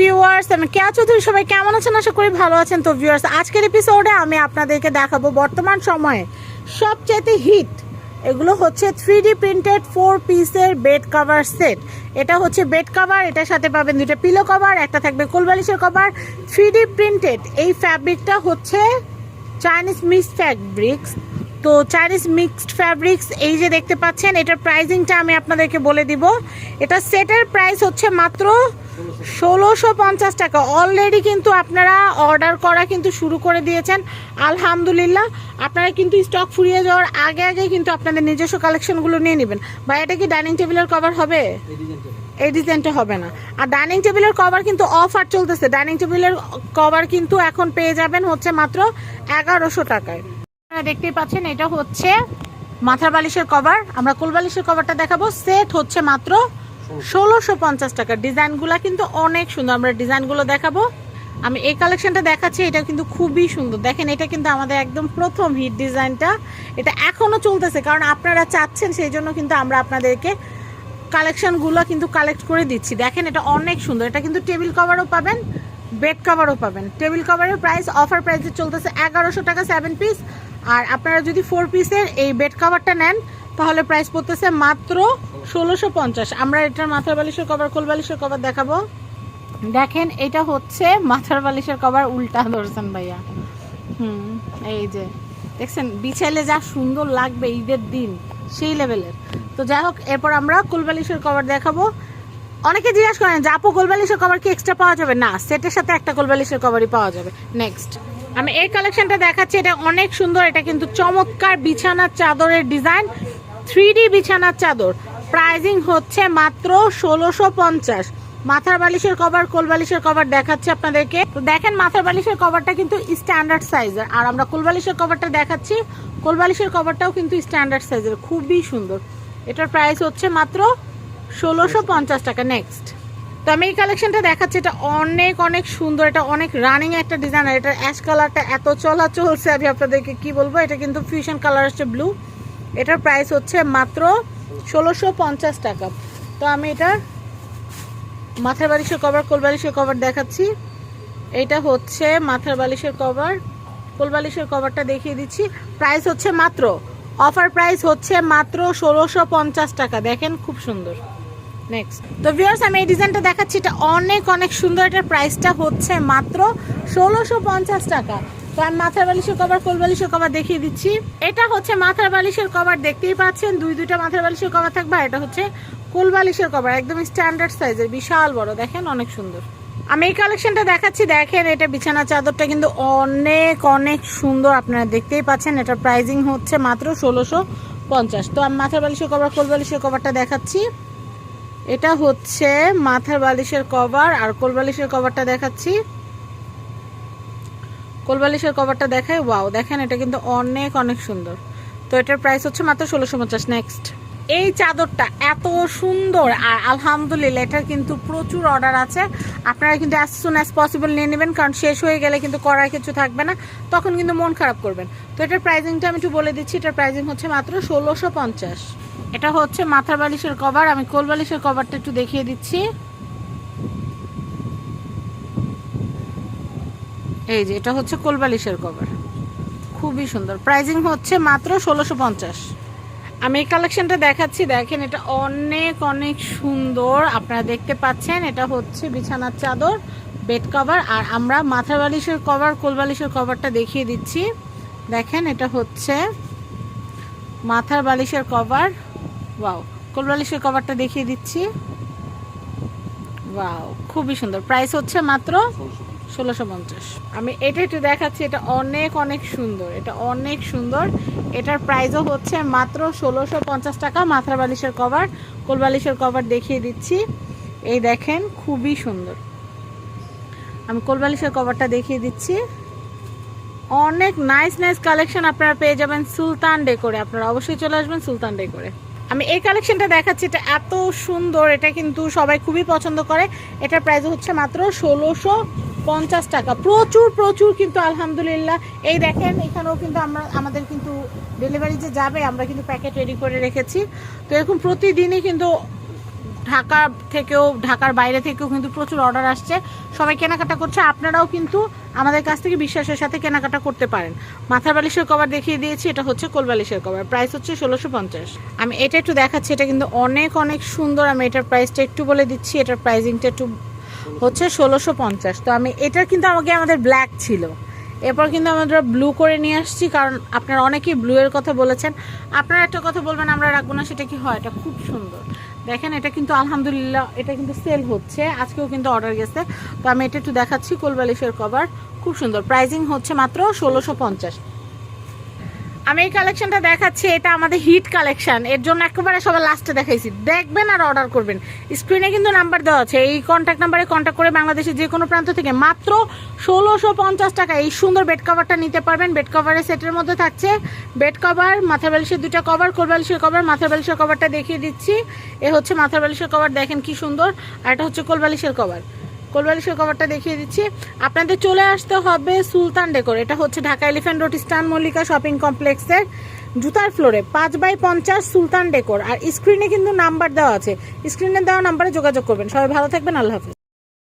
Viewers, আমি সবাই কেমন আছেন? আশা করি ভালো আছেন। তো ভিউয়ার্স, আজকের এপিসোডে আমি আপনাদেরকে দেখাবো বর্তমান সময়ে হিট এগুলো হচ্ছে থ্রি ডি প্রিন্টেড ফোর পিসের বেড সেট এটা হচ্ছে বেড এটার সাথে পাবেন পিলো কভার একটা থাকবে কভার থ্রি ডি প্রিন্টেড এই ফ্যাব্রিকটা হচ্ছে চাইনিজ ফ্যাব্রিক্স তো চাইনিজ মিক্সড এই যে দেখতে পাচ্ছেন, এটার প্রাইসিংটা আমি আপনাদেরকে বলে দিব। এটা সেটের প্রাইস হচ্ছে মাত্র ষোলোশো পঞ্চাশ টাকা। অলরেডি কিন্তু আপনারা অর্ডার করা কিন্তু শুরু করে দিয়েছেন। আলহামদুলিল্লাহ আপনারা কিন্তু স্টক ফুরিয়ে যাওয়ার আগে আগে কিন্তু আপনাদের নিজস্ব কালেকশনগুলো নিয়ে নেবেন। বা এটা কি ডাইনিং টেবিলের কভার হবে? এই ডিজাইনটা হবে না। আর ডাইনিং টেবিলের কভার কিন্তু অফার চলতেছে। ডাইনিং টেবিলের কভার কিন্তু এখন পেয়ে যাবেন হচ্ছে মাত্র এগারোশো টাকায়। আপনারা দেখতেই পাচ্ছেন এটা হচ্ছে মাথার বালিশের কভার আমরা কোল বালিশের কভারটা দেখাবো। সেট হচ্ছে মাত্র ষোলোশো পঞ্চাশ টাকা ডিজাইনগুলো কিন্তু অনেক সুন্দর। আমরা ডিজাইনগুলো দেখাবো। আমি এই কালেকশনটা দেখাচ্ছি এটা কিন্তু খুবই সুন্দর। দেখেন, এটা কিন্তু আমাদের একদম প্রথম হিট ডিজাইনটা। এটা এখনও চলতেছে, কারণ আপনারা চাচ্ছেন, সেই জন্য কিন্তু আমরা আপনাদেরকে কালেকশনগুলো কিন্তু কালেক্ট করে দিচ্ছি। দেখেন, এটা অনেক সুন্দর। এটা কিন্তু টেবিল কভারও পাবেন, বেড কভারও পাবেন। টেবিল কভারের প্রাইস, অফার প্রাইসে চলতেছে এগারোশো টাকা সেভেন পিস আর আপনারা যদি ফোর পিসের এই বেড কভারটা নেন তাহলে প্রাইস পড়তেছে মাত্র ষোলোশো পঞ্চাশ। আমরা এটার মাথার বালিশের কভার কোল বালিশের কভার দেখাবো। দেখেন, এটা হচ্ছে মাথার বালিশের কভার উল্টা ধরছেন ভাইয়া। হুম, এই যে। দেখছেন, বিছাইলে যা সুন্দর লাগবে ঈদের দিন, সেই লেভেলের তো যাই হোক, এরপর আমরা কোলবালিশের কভার দেখাবো। অনেকে জিজ্ঞাসা করেন, যে আপু কোলবালিশের কভার কি এক্সট্রা পাওয়া যাবে? না সেটের সাথে একটা কোলবালিশের কভারই পাওয়া যাবে। নেক্সট আমি এই কালেকশনটা দেখাচ্ছি, এটা অনেক সুন্দর, এটা কিন্তু চমৎকার বিছানার চাদরের ডিজাইন থ্রি বিছানার চাদর। প্রাইজিং হচ্ছে মাত্র ষোলোশো পঞ্চাশ। মাথার বালিশের কভার, কোল বালিশের কভার দেখাচ্ছি আপনাদেরকে। দেখেন মাথার বালিশের কভারটা কিন্তু স্ট্যান্ডার্ড সাইজের আর আমরা কোল বালিশের কভারটা দেখাচ্ছি, কোল বালিশের কভারটাও কিন্তু স্ট্যান্ডার্ড সাইজের খুবই সুন্দর। এটার প্রাইস হচ্ছে মাত্র ষোলোশো পঞ্চাশ টাকা। নেক্সট তো আমি এই কালেকশনটা দেখাচ্ছি, এটা অনেক অনেক সুন্দর, এটা অনেক রানিং একটা ডিজাইন আর এটার অ্যাশ কালারটা এত চলা চলছে আমি আপনাদেরকে কি বলব? এটা কিন্তু ফিউশন কালার হচ্ছে ব্লু এটার প্রাইস হচ্ছে মাত্র ষোলোশো পঞ্চাশ টাকা। তো আমি এটার মাথার বালিশের কভার কোল বালিশের কভার দেখাচ্ছি। এটা হচ্ছে মাথার বালিশের কভার কোল বালিশের কভারটা দেখিয়ে দিচ্ছি। প্রাইস হচ্ছে মাত্র অফার প্রাইস হচ্ছে মাত্র ষোলোশো পঞ্চাশ টাকা। দেখেন খুব সুন্দর। নেক্সট তো ভিউয়ার্স আমি এই ডিজাইনটা দেখাচ্ছি। এটা অনেক অনেক সুন্দর। এটার প্রাইসটা হচ্ছে মাত্র ষোলোশো পঞ্চাশ টাকা। তো আমি মাথার বালিশের কভার, কোল বালিশের কভার দেখিয়ে দিচ্ছি। এটা হচ্ছে মাথার বালিশের কভার, দেখতেই পাচ্ছেন? দুই, দুইটা মাথার বালিশের কভার থাকবে এটা হচ্ছে কোল বালিশের কভার, একদম স্ট্যান্ডার্ড সাইজের বিশাল বড়। দেখেন, অনেক সুন্দর। আমি এই কালেকশনটা দেখাচ্ছি। দেখেন, এটা বিছানা চাদরটা কিন্তু অনেক অনেক সুন্দর আপনারা দেখতেই পাচ্ছেন। এটা প্রাইজিং হচ্ছে মাত্র ষোলোশো পঞ্চাশ। তো আমি মাথার বালিশের কভার, কোল বালিশের কভারটা দেখাচ্ছি। এটা হচ্ছে মাথার বালিশের কভার আর কোল বালিশের কভারটা দেখাচ্ছি। কোল বালিশের কভারটা দেখায় ওয়াও দেখেন এটা কিন্তু অনেক অনেক সুন্দর। তো এটার প্রাইস হচ্ছে মাত্র ষোলোশো পঞ্চাশ নেক্সট এই চাদরটা এত সুন্দর, আর আলহামদুলিল্লাহ, এটার কিন্তু প্রচুর অর্ডার আছে। আপনারা কিন্তু অ্যাজ সুন অ্যাজ পসিবল নিয়ে নেবেন, কারণ শেষ হয়ে গেলে কিন্তু করার কিছু থাকবে না, তখন কিন্তু মন খারাপ করবেন। তো এটার প্রাইজিংটা আমি একটু বলে দিচ্ছি, এটার প্রাইজিং হচ্ছে মাত্র ষোলোশো পঞ্চাশ। এটা হচ্ছে মাথার বালিশের কভার আমি কোল বালিশের কভারটা একটু দেখিয়ে দিচ্ছি। এই যে, এটা হচ্ছে কোলবালিশের কভার খুবই সুন্দর। প্রাইজিং হচ্ছে মাত্র ষোলোশো পঞ্চাশ। আমি এই কালেকশনটা দেখাচ্ছি। দেখেন, এটা অনেক অনেক সুন্দর। আপনারা দেখতে পাচ্ছেন, এটা হচ্ছে বিছানার চাদর বেড কভার আর আমরা মাথার বালিশের কভার কোল বালিশের কভারটা দেখিয়ে দিচ্ছি। দেখেন, এটা হচ্ছে মাথার বালিশের কভার ওয়াও কোল বালিশের কভারটা দেখিয়ে দিচ্ছি। ওয়াও খুবই সুন্দর। প্রাইস হচ্ছে মাত্র ষোলোশো পঞ্চাশ। আমি এটা একটু দেখাচ্ছি, এটা অনেক অনেক সুন্দর, এটা অনেক সুন্দর। এটার প্রাইসও হচ্ছে মাত্র ষোলোশো পঞ্চাশ টাকা। মাথার বালিশের কভার কোল বালিশের কভার দেখিয়ে দিচ্ছি। এই দেখেন, খুবই সুন্দর। আমি কোল বালিশের কভারটা দেখিয়ে দিচ্ছি। অনেক নাইস নাইস কালেকশন আপনারা পেয়ে যাবেন সুলতান ডেকোরে আপনারা অবশ্যই চলে আসবেন সুলতান ডেকোরে আমি এই কালেকশনটা দেখাচ্ছি, এটা এত সুন্দর, এটা কিন্তু সবাই খুবই পছন্দ করে। এটার প্রাইস হচ্ছে মাত্র ষোলোশো পঞ্চাশ টাকা। প্রচুর প্রচুর কিন্তু আলহামদুলিল্লাহ। এই দেখেন, এখানেও কিন্তু আমরা, আমাদের কিন্তু ডেলিভারি যে যাবে, আমরা কিন্তু প্যাকেট রেডি করে রেখেছি। তো এরকম প্রতিদিনই কিন্তু ঢাকা থেকেও, ঢাকার বাইরে থেকেও কিন্তু প্রচুর অর্ডার আসছে। সবাই কেনাকাটা করছে, আপনারাও কিন্তু আমাদের কাছ থেকে বিশ্বাসের সাথে কেনাকাটা করতে পারেন। মাথার বালিশের কভার দেখিয়ে দিয়েছি, এটা হচ্ছে কোল বালিশের কভার প্রাইস হচ্ছে ষোলোশো পঞ্চাশ। আমি এটা একটু দেখাচ্ছি, এটা কিন্তু অনেক অনেক সুন্দর। আমি এটার প্রাইসটা একটু বলে দিচ্ছি, এটার প্রাইসিংটা একটু হচ্ছে ষোলোশো পঞ্চাশ। তো আমি, এটার কিন্তু আমাকে, আমাদের ব্ল্যাক ছিল। এরপর কিন্তু আমরা ব্লু করে নিয়ে আসছি, কারণ আপনারা অনেকেই ব্লু এর কথা বলেছেন। আপনারা একটা কথা বলবেন, আমরা রাখব না, সেটা কি হয়? এটা খুব সুন্দর। দেখেন, এটা কিন্তু আলহামদুলিল্লাহ, এটা কিন্তু সেল হচ্ছে। আজকেও কিন্তু অর্ডার গেছে। তো আমি এটা একটু দেখাচ্ছি, কোলবালিশের কভার খুব সুন্দর। প্রাইজিং হচ্ছে মাত্র ষোলোশো পঞ্চাশ। আমি এই কালেকশনটা দেখাচ্ছি, এটা আমাদের হিট কালেকশন এর জন্য একেবারে সবার লাস্টে দেখাইছি। দেখবেন আর অর্ডার করবেন। স্ক্রিনে কিন্তু নাম্বার দেওয়া আছে। এই কন্ট্যাক্ট নাম্বারে কন্ট্যাক্ট করে বাংলাদেশের যে কোনো প্রান্ত থেকে মাত্র ষোলোশো পঞ্চাশ টাকা এই সুন্দর বেড কভারটা নিতে পারবেন। বেড কভারের সেটের মধ্যে থাকছে। বেড কভার মাথা বালিশের দুটো কভার কোল বালিশের কভার মাথা বালিশের কভারটা দেখিয়ে দিচ্ছি। এ হচ্ছে মাথা বালিশের কভার দেখেন কি সুন্দর। আর এটা হচ্ছে কোল বালিশের কভার কোলবালিশের কভারটা দেখিয়ে দিচ্ছি। আপনাদের চলে আসতে হবে সুলতান ডেকোর। এটা হচ্ছে ঢাকা এলিফ্যান্ট রোড স্টান মল্লিকা শপিং কমপ্লেক্সের জুতার ফ্লোরে। পাঁচ বাই পঞ্চাশ সুলতান ডেকোর। আর স্ক্রিনে কিন্তু নাম্বার দেওয়া আছে। স্ক্রিনে দেওয়া নাম্বারে যোগাযোগ করবেন। সবাই ভালো থাকবেন, আল্লাহ হাফিজ।